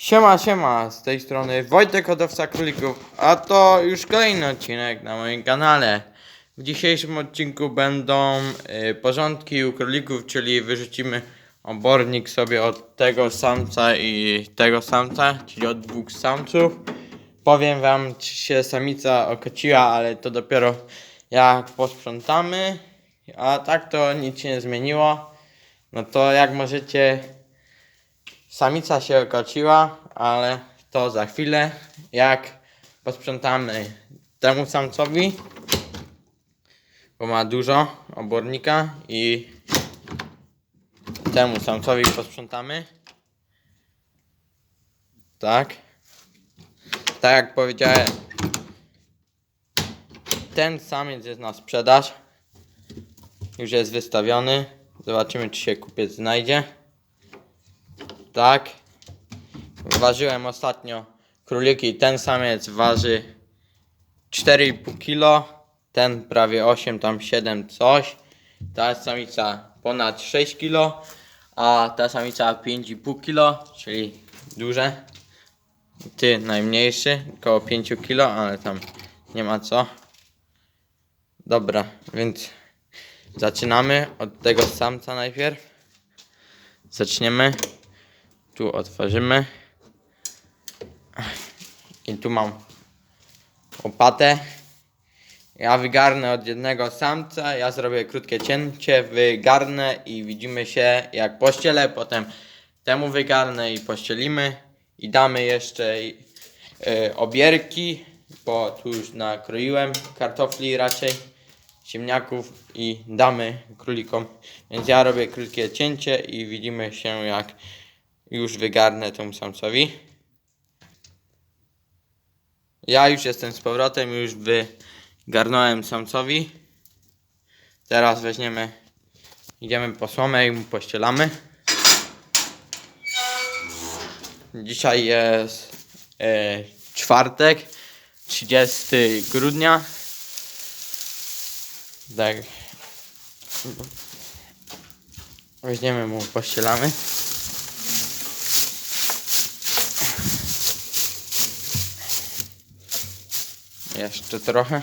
Siema, siema, z tej strony Wojtek Hodowca Królików, a to już kolejny odcinek na moim kanale. W dzisiejszym odcinku będą y, porządki u królików, czyli wyrzucimy obornik sobie od tego samca i tego samca, czyli od dwóch samców. Powiem wam, czy się samica okociła, ale to dopiero jak posprzątamy, a tak to nic się nie zmieniło. No to jak możecie Samica się okociła, ale to za chwilę, jak posprzątamy temu samcowi, bo ma dużo obornika i temu samcowi posprzątamy. Tak. Tak jak powiedziałem, ten samiec jest na sprzedaż. Już jest wystawiony. Zobaczymy, czy się kupiec znajdzie. Tak. Ważyłem ostatnio króliki. Ten samiec waży 4,5 kg. Ten prawie 8, tam 7 coś. Ta samica ponad 6 kg. A ta samica 5,5 kg, czyli duże. Ty najmniejszy, około 5 kg, ale tam nie ma co. Dobra, więc zaczynamy od tego samca najpierw. Zaczniemy. Tu otworzymy. I tu mam łopatę. Ja wygarnę od jednego samca, ja zrobię krótkie cięcie, wygarnę i widzimy się jak pościelę, potem temu wygarnę i pościelimy i damy jeszcze y, obierki, bo tu już nakroiłem kartofli raczej, ziemniaków i damy królikom. Więc ja robię krótkie cięcie i widzimy się jak już wygarnę temu samcowi. Ja już jestem z powrotem, już wygarnąłem samcowi. Teraz weźmiemy, idziemy po słomę i mu pościelamy. Dzisiaj jest e, czwartek, 30 grudnia. Tak. Weźmiemy mu, pościelamy. Jeszcze trochę.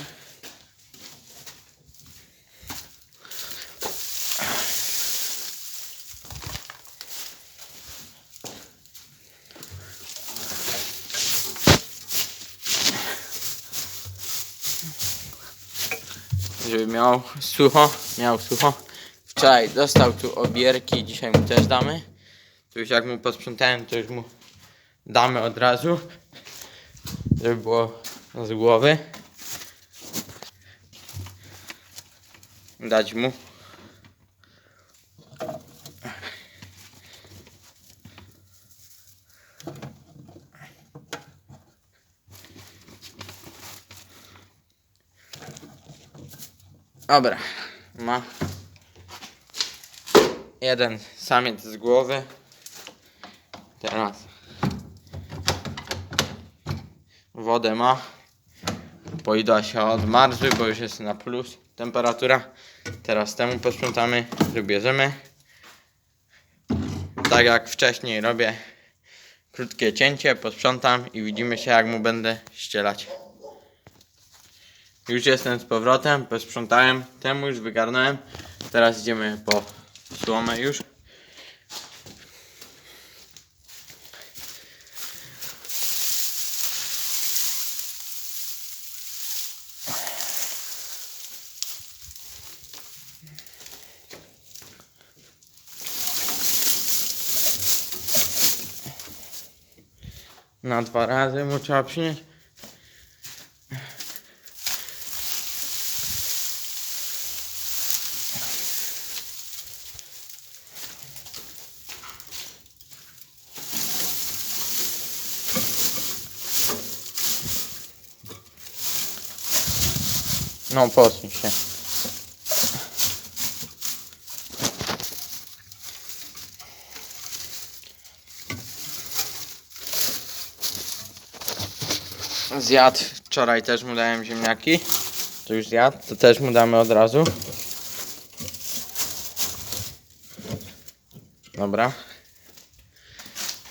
Żeby miał sucho, miał sucho. Wczoraj dostał tu obierki, dzisiaj mu też damy. To już jak mu posprzątałem, to już mu damy od razu. Żeby było z głowy. Dać mu. Dobra, ma jeden samiec z głowy. Teraz wodę ma. Poida się odmarzły, bo już jest na plus temperatura. Teraz temu posprzątamy, wybierzemy. Tak jak wcześniej robię krótkie cięcie, posprzątam i widzimy się jak mu będę ścielać. Już jestem z powrotem, posprzątałem, temu już wygarnąłem. Teraz idziemy po słomę już. Na dwa razy mu trzeba przynieść. No, posuń się. Zjadł. Wczoraj też mu dałem ziemniaki. To już zjadł. To też mu damy od razu. Dobra.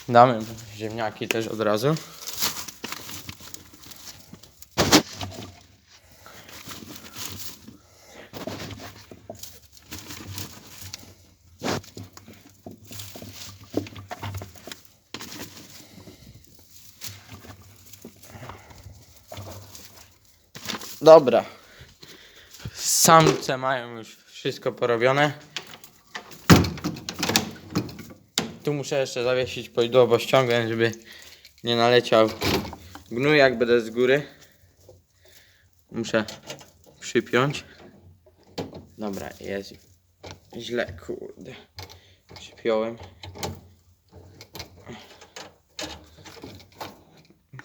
Damy ziemniaki też od razu. Dobra. Samce mają już wszystko porobione. Tu muszę jeszcze zawiesić pojdło, bo ściągnę, żeby nie naleciał gnój jak będę z góry. Muszę przypiąć. Dobra, jest źle, kurde. Przypiąłem.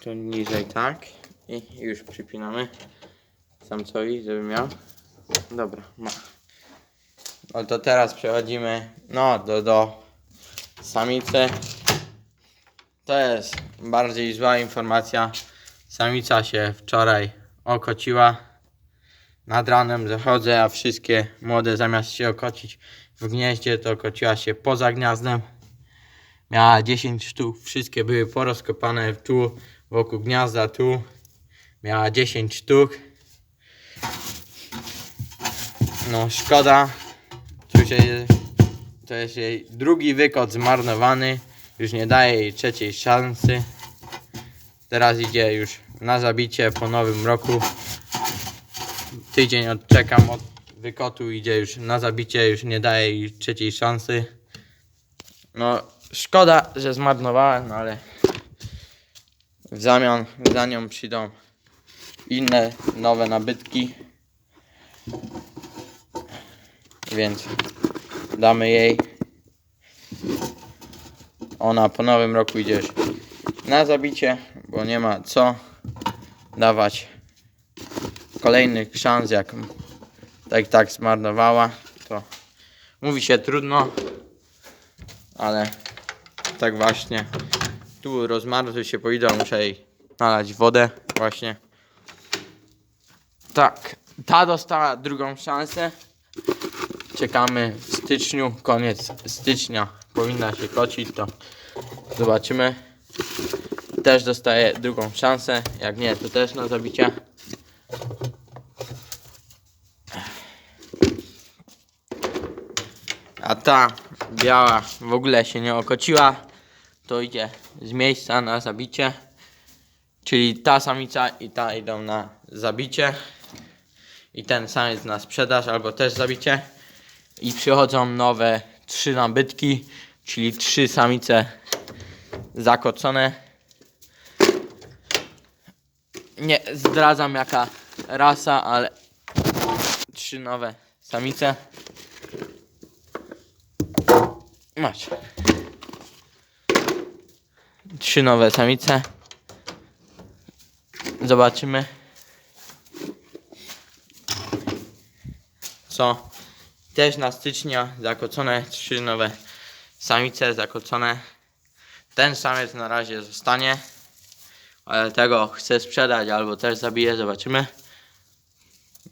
To niżej tak. I już przypinamy samcowi, żeby miał. Dobra, ma. No to teraz przechodzimy no do, do samicy. To jest bardziej zła informacja. Samica się wczoraj okociła. Nad ranem zachodzę, a wszystkie młode zamiast się okocić w gnieździe, to okociła się poza gniazdem. Miała 10 sztuk, wszystkie były porozkopane tu, wokół gniazda, tu. Miała 10 sztuk. No szkoda. Się, to jest jej drugi wykot zmarnowany. Już nie daje jej trzeciej szansy. Teraz idzie już na zabicie po nowym roku. Tydzień odczekam od wykotu, idzie już na zabicie, już nie daje jej trzeciej szansy. No szkoda, że zmarnowałem, no ale w zamian za nią przyjdą inne nowe nabytki. Więc damy jej. Ona po nowym roku idzie na zabicie, bo nie ma co dawać kolejnych szans, jak tak tak zmarnowała, to mówi się trudno, ale tak właśnie tu rozmarzły się poidą, muszę jej nalać wodę właśnie. Tak, ta dostała drugą szansę. Czekamy w styczniu, koniec stycznia powinna się kocić, to zobaczymy. Też dostaje drugą szansę, jak nie to też na zabicie. A ta biała w ogóle się nie okociła, to idzie z miejsca na zabicie. Czyli ta samica i ta idą na zabicie. I ten samiec na sprzedaż albo też zabicie. I przychodzą nowe trzy nabytki, czyli trzy samice zakocone. Nie zdradzam jaka rasa, ale trzy nowe samice. Macie. Trzy nowe samice. Zobaczymy. Co? Też na stycznia zakocone trzy nowe samice zakocone. Ten samiec na razie zostanie. Ale tego chcę sprzedać albo też zabiję, zobaczymy.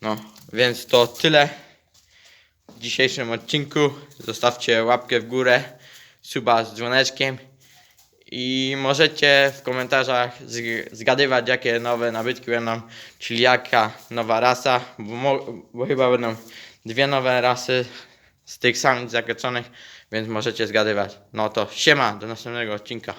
No, więc to tyle w dzisiejszym odcinku. Zostawcie łapkę w górę, suba z dzwoneczkiem. I możecie w komentarzach zg- zgadywać, jakie nowe nabytki będą, czyli jaka nowa rasa, bo, bo chyba będą dwie nowe rasy z tych samych zakoczonych, więc możecie zgadywać. No to siema, do następnego odcinka.